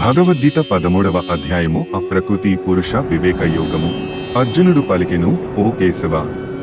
భగవద్గీత పదమూడవ అధ్యాయము అప్రకృతి పురుష వివేక యోగము. అర్జునుడు పలికెను ఓ కేశవ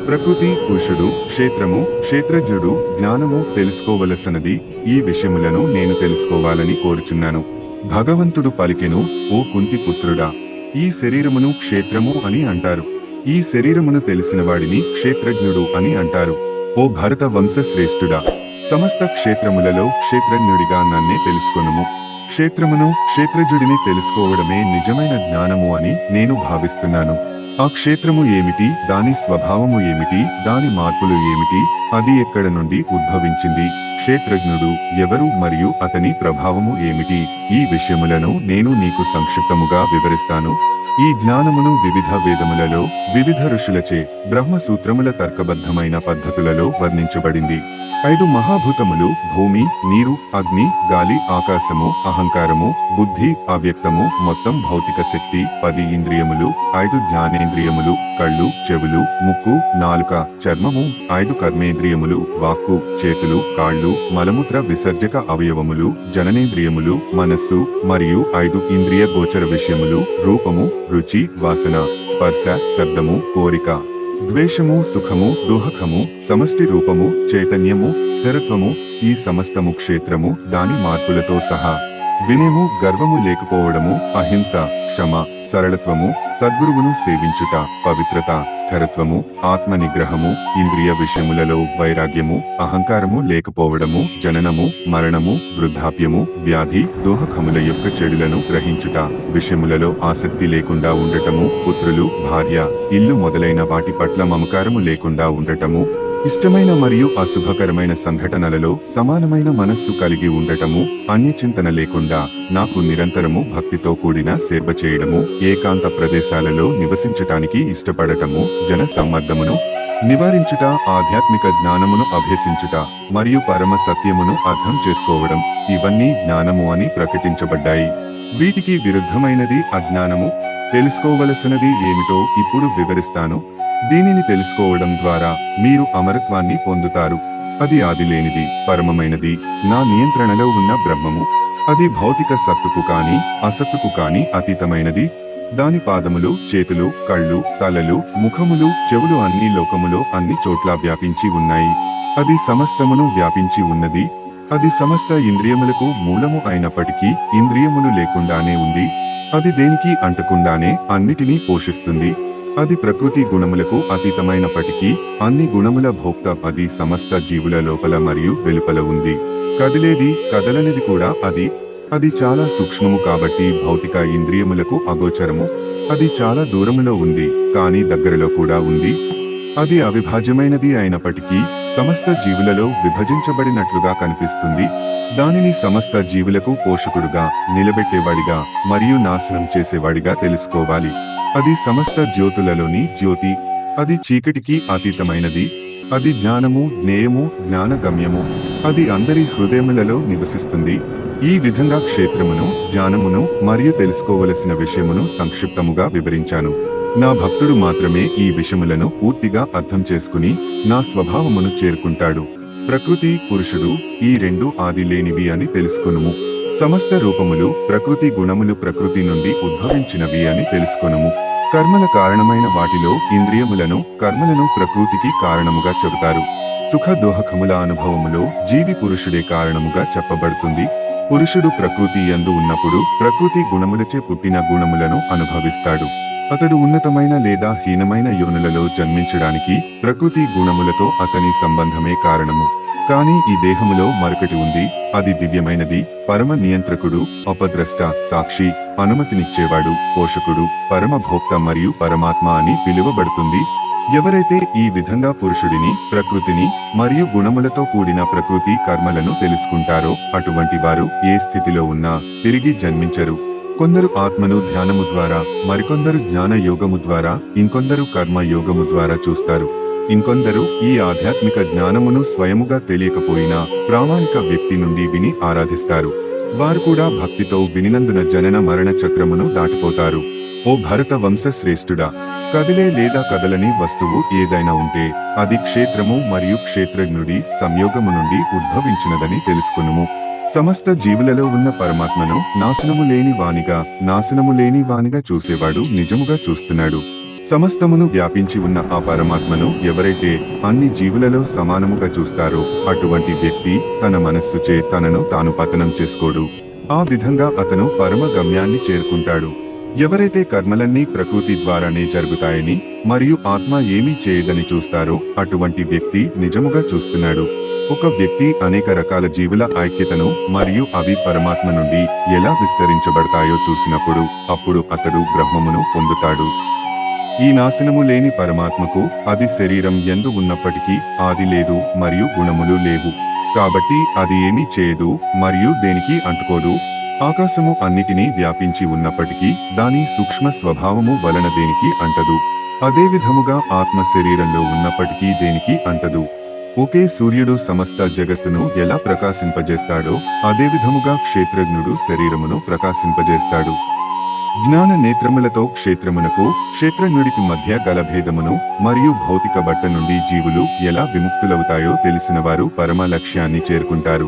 ప్రకృతి పురుషుడు క్షేత్రము క్షేత్రజ్ఞుడు జ్ఞానము తెలుసుకోవలసినది ఈ విషయములను నేను తెలుసుకోవాలని కోరుచున్నాను. భగవంతుడు పలికెను ఓ కుంతి పుత్రుడా ఈ శరీరమును క్షేత్రము అని అంటారు. ఈ శరీరమును తెలిసిన వాడిని క్షేత్రజ్ఞుడు అని అంటారు. ఓ భరత వంశశ్రేష్ఠుడా సమస్త క్షేత్రములలో క్షేత్రజ్ఞుడిగా నన్నే తెలుసుకొనుము. క్షేత్రమును క్షేత్రజుడిని తెలుసుకోవడమే నిజమైన జ్ఞానము అని నేను భావిస్తున్నాను. ఆ క్షేత్రము ఏమిటి? దాని స్వభావము ఏమిటి? దాని మార్పులు ఏమిటి? అది ఎక్కడ నుండి ఉద్భవించింది? క్షేత్రజ్ఞుడు ఎవరు మరియు అతని ప్రభావము ఏమిటి? ఈ విషయములను నేను నీకు సంక్షిప్తముగా వివరిస్తాను. ఈ జ్ఞానమును వివిధ వేదములలో వివిధ ఋషులచే బ్రహ్మసూత్రముల తర్కబద్ధమైన పద్ధతులలో వర్ణించబడింది. ఐదు మహాభూతములు భూమి నీరు అగ్ని గాలి ఆకాశము అహంకారము బుద్ధి అవ్యక్తము మొత్తం భౌతిక శక్తి పది ఇంద్రియములు ఐదు జ్ఞానేంద్రియములు కళ్ళు చెవులు ముక్కు నాలుక చర్మము ఐదు కర్మేంద్రియములు వాక్కు చేతులు కాళ్ళు మలమూత్ర విసర్జక అవయవములు జననేంద్రియములు మనస్సు మరియు ఐదు ఇంద్రియ గోచర విషయములు రూపము రుచి వాసన స్పర్శ శబ్దము కోరిక. ద్వేషము సుఖము దుహకము సమష్టి రూపము చైతన్యము స్థిరత్వము ఈ సమస్తము క్షేత్రము దాని మార్పులతో సహా. వినయము గర్వము లేకపోవడము అహింస. క్షమ సరళత్వము సద్గురువును సేవించుట పవిత్రత స్థిరత్వము ఆత్మ నిగ్రహము ఇంద్రియ విషయములలో వైరాగ్యము అహంకారము లేకపోవడము జననము మరణము వృద్ధాప్యము వ్యాధి దోహకముల యొక్క చెడులను గ్రహించుట విషయములలో ఆసక్తి లేకుండా ఉండటము పుత్రులు భార్య ఇల్లు మొదలైన వాటి పట్ల మమకారము లేకుండా ఉండటము ఇష్టమైన మరియు అశుభకరమైన సంఘటనలలో సమానమైన మనస్సు కలిగి ఉండటము అన్యచింతన లేకుండా నాకు నిరంతరము భక్తితో కూడిన సేవ చేయడము ఏకాంత ప్రదేశాలలో నివసించటానికి ఇష్టపడటము జన సమ్మర్దమును నివారించుట ఆధ్యాత్మిక జ్ఞానమును అభ్యసించుట మరియు పరమ సత్యమును అర్థం చేసుకోవడం ఇవన్నీ జ్ఞానము అని ప్రకటించబడ్డాయి. వీటికి విరుద్ధమైనది అజ్ఞానము. తెలుసుకోవలసినది ఏమిటో ఇప్పుడు వివరిస్తాను. దీనిని తెలుసుకోవడం ద్వారా మీరు అమరత్వాన్ని పొందుతారు. అది ఆదిలేనిది పరమమైనది. నా నియంత్రణలో ఉన్న బ్రహ్మము. అది భౌతిక సత్తుకు కానీ అసత్తుకు కానీ అతీతమైనది. దాని పాదములు చేతులు కళ్ళు తలలు ముఖములు చెవులు అన్ని లోకములో అన్ని చోట్ల వ్యాపించి ఉన్నాయి. అది సమస్తమును వ్యాపించి ఉన్నది. అది సమస్త ఇంద్రియములకు మూలము అయినప్పటికీ ఇంద్రియములు లేకుండానే ఉంది. అది దేనికి అంటకుండానే అన్నిటినీ పోషిస్తుంది. అది ప్రకృతి గుణములకు అతీతమైనప్పటికీ అన్ని గుణముల భోక్త అది సమస్త జీవుల లోపల మరియు వెలుపల ఉంది. కదిలేది కదలనిది కూడా అది. అది చాలా సూక్ష్మము కాబట్టి భౌతిక ఇంద్రియములకు అగోచరము. అది చాలా దూరములో ఉంది కానీ దగ్గరలో కూడా ఉంది. అది అవిభాజ్యమైనది అయినప్పటికీ సమస్త జీవులలో విభజించబడినట్లుగా కనిపిస్తుంది. దానిని సమస్త జీవులకు పోషకుడుగా నిలబెట్టేవాడిగా మరియు నాశనం చేసేవాడిగా తెలుసుకోవాలి. అది సమస్త జ్యోతులలోని జ్యోతి అది చీకటికి అతీతమైనది అది జ్ఞానము జ్ఞేయము జ్ఞానగమ్యము అది అందరి హృదయములలో నివసిస్తుంది. ఈ విధంగా క్షేత్రమును జ్ఞానమును మరియు తెలుసుకోవలసిన విషయమును సంక్షిప్తముగా వివరించాను. నా భక్తుడు మాత్రమే ఈ విషయములను పూర్తిగా అర్థం చేసుకుని నా స్వభావమును చేరుకుంటాడు. ప్రకృతి పురుషుడు ఈ రెండు ఆది లేనివి అని తెలుసుకొనుము. సమస్త రూపములు ప్రకృతి గుణములు ప్రకృతి నుండి ఉద్భవించినవి అని తెలుసుకొనుము. కర్మల కారణమైన వాటిలో ఇంద్రియములను కర్మలను ప్రకృతికి కారణముగా చెబుతారు. సుఖ దోహకముల అనుభవములో జీవి పురుషుడే కారణముగా చెప్పబడుతుంది. పురుషుడు ప్రకృతి యందు ఉన్నప్పుడు ప్రకృతి గుణములచే పుట్టిన గుణములను అనుభవిస్తాడు. అతడు ఉన్నతమైన లేదా హీనమైన యోనులలో జన్మించడానికి ప్రకృతి గుణములతో అతని సంబంధమే కారణము. కానీ ఈ దేహములో మరొకటి ఉంది. అది దివ్యమైనది. పరమ నియంత్రకుడు అపద్రష్ట సాక్షి అనుమతినిచ్చేవాడు పోషకుడు పరమ భోక్త మరియు పరమాత్మ అని పిలువబడుతుంది. ఎవరైతే ఈ విధంగా పురుషుడిని ప్రకృతిని మరియు గుణములతో కూడిన ప్రకృతి కర్మలను తెలుసుకుంటారో అటువంటి వారు ఏ స్థితిలో ఉన్నా తిరిగి జన్మించరు. కొందరు ఆత్మను ధ్యానము ద్వారా మరికొందరు జ్ఞాన యోగము ద్వారా ఇంకొందరు కర్మ యోగము ద్వారా చూస్తారు. ఇంకొందరు ఈ ఆధ్యాత్మిక జ్ఞానమును స్వయముగా తెలియకపోయినా ప్రామాణిక వ్యక్తి నుండి విని ఆరాధిస్తారు. వారు కూడా భక్తితో వినినందున జనన మరణ చక్రమును దాటిపోతారు. ఓ భరత వంశ శ్రేష్ఠుడా కదిలే లేదా కదలని వస్తువు ఏదైనా ఉంటే అది క్షేత్రము మరియు క్షేత్రజ్ఞుడి సంయోగము నుండి ఉద్భవించినదని తెలుసుకునుము. సమస్త జీవులలో ఉన్న పరమాత్మను నాశనము లేని వానిగా నాశనము లేని వానిగా చూసేవాడు నిజముగా చూస్తున్నాడు. సమస్తమును వ్యాపించి ఉన్న ఆ పరమాత్మను ఎవరైతే అన్ని జీవులలో సమానముగా చూస్తారో అటువంటి వ్యక్తి తన మనస్సుచే తనను తాను పతనం చేసుకోడు. ఆ విధంగా అతను పరమ గమ్యాన్ని చేరుకుంటాడు. ఎవరైతే కర్మలన్నీ ప్రకృతి ద్వారానే జరుగుతాయని మరియు ఆత్మ ఏమీ చేయదని చూస్తారో అటువంటి వ్యక్తి నిజముగా చూస్తున్నాడు. ఒక వ్యక్తి అనేక రకాల జీవుల ఐక్యతను మరియు అవి పరమాత్మ నుండి ఎలా విస్తరించబడతాయో చూసినప్పుడు అప్పుడు అతడు బ్రహ్మమును పొందుతాడు. ఈ నాశనము లేని పరమాత్మకు అది శరీరం ఎందు ఉన్నప్పటికీ ఆది లేదు మరియు గుణములు లేవు. కాబట్టి అది ఏమీ చేయదు మరియు దేనికి అంటుకోదు? ఆకాశము అన్నిటినీ వ్యాపించి ఉన్నప్పటికీ దాని సూక్ష్మ స్వభావము వలన దేనికి అంటదు? అదే విధముగా ఆత్మ శరీరంలో ఉన్నప్పటికీ దేనికి అంటదు? ఒకే సూర్యుడు సమస్త జగత్తును ఎలా ప్రకాశింపజేస్తాడో అదే విధముగా క్షేత్రజ్ఞుడు శరీరమును ప్రకాశింపజేస్తాడు. జ్ఞాన నేత్రములతో క్షేత్రమునకు క్షేత్రజ్ఞుడికి మధ్య గల భేదమును మరియు భౌతిక బట్ట నుండి జీవులు ఎలా విముక్తులవుతాయో తెలిసిన వారు పరమ లక్ష్యాన్ని చేరుకుంటారు.